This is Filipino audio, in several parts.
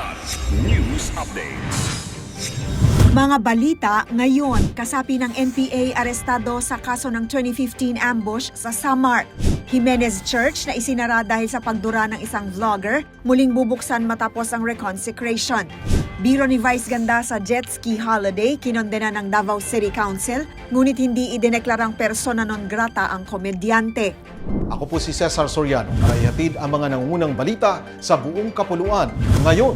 Kilat News Updates. Mga balita ngayon, kasapi ng NPA arestado sa kaso ng 2015 ambush sa Samar. Jimenez Church na isinara dahil sa pagdura ng isang vlogger, muling bubuksan matapos ang reconsecration. Biro ni Vice Ganda sa jet ski holiday, kinondena ng Davao City Council, ngunit hindi idineklarang persona non grata ang komedyante. Ako po si Cesar Soriano, nakahihatid ang mga nangungunang balita sa buong kapuluan. Ngayon,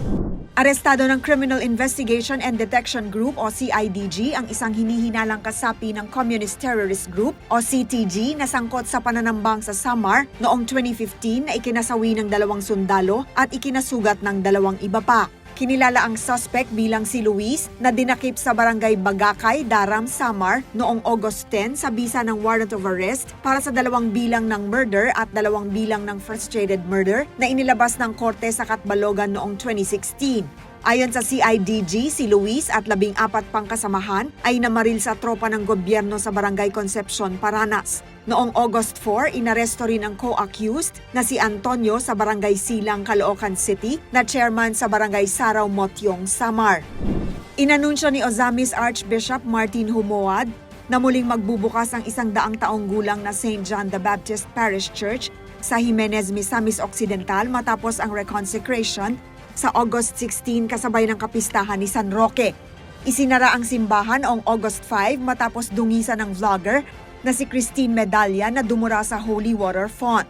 Arestado ng Criminal Investigation and Detection Group o CIDG ang isang hinihinalang kasapi ng Communist Terrorist Group o CTG na sangkot sa pananambang sa Samar noong 2015 na ikinasawi ng dalawang sundalo at ikinasugat ng dalawang iba pa. Kinilala ang suspect bilang si Luis na dinakip sa barangay Bagakay, Daram, Samar noong August 10 sa bisa ng warrant of arrest para sa dalawang bilang ng murder at dalawang bilang ng frustrated murder na inilabas ng korte sa Katbalogan noong 2016. Ayon sa CIDG, si Luis at labing apat pang kasamahan ay namaril sa tropa ng gobyerno sa Barangay Concepcion, Paranas. Noong August 4, inaresto rin ang co-accused na si Antonio sa Barangay Silang, Caloocan City na chairman sa Barangay Saraw Motyong, Samar. Inanunsyo ni Ozamis Archbishop Martin Humoad na muling magbubukas ang isang daang taong gulang na St. John the Baptist Parish Church sa Jimenez, Misamis Occidental matapos ang reconsecration sa August 16 kasabay ng kapistahan ni San Roque. Isinara ang simbahan noong August 5 matapos dungisan ng vlogger na si Christine Medalla na dumura sa Holy Water Font.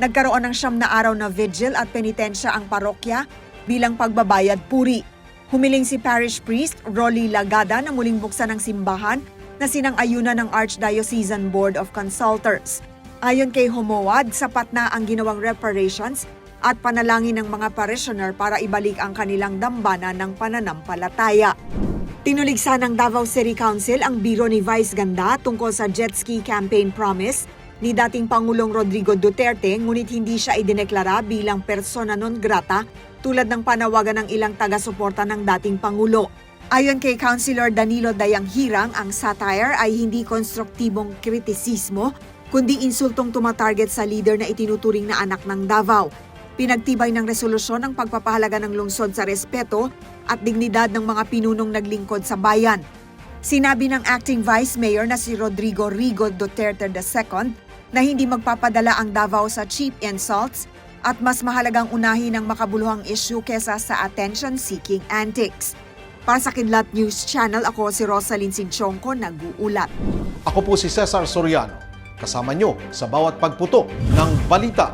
Nagkaroon ng siyam na araw na vigil at penitensya ang parokya bilang pagbabayad puri. Humiling si parish priest Rolly Lagada na muling buksan ang simbahan na sinang-ayunan ng Archdiocesan Board of Consultors. Ayon kay Homowad, sapat na ang ginawang reparations at panalangin ng mga parishioner para ibalik ang kanilang dambana ng pananampalataya. Tinuligsa ng Davao City Council ang biro ni Vice Ganda tungkol sa jet ski campaign promise ni dating Pangulong Rodrigo Duterte ngunit hindi siya idineklara bilang persona non grata tulad ng panawagan ng ilang taga-suporta ng dating Pangulo. Ayon kay Councilor Danilo Dayang Hirang, ang satire ay hindi konstruktibong kritisismo kundi insultong tumatarget sa leader na itinuturing na anak ng Davao. Pinagtibay ng resolusyon ang pagpapahalaga ng lungsod sa respeto at dignidad ng mga pinunong naglingkod sa bayan. Sinabi ng acting vice mayor na si Rodrigo Rigo Duterte II na hindi magpapadala ang Davao sa cheap insults at mas mahalagang unahin ang makabuluhang issue kesa sa attention-seeking antics. Para sa Kidlat News Channel, ako si Rosalyn Sinchonko, nag-uulat. ako po si Cesar Soriano. Kasama nyo sa bawat pagputok ng balita.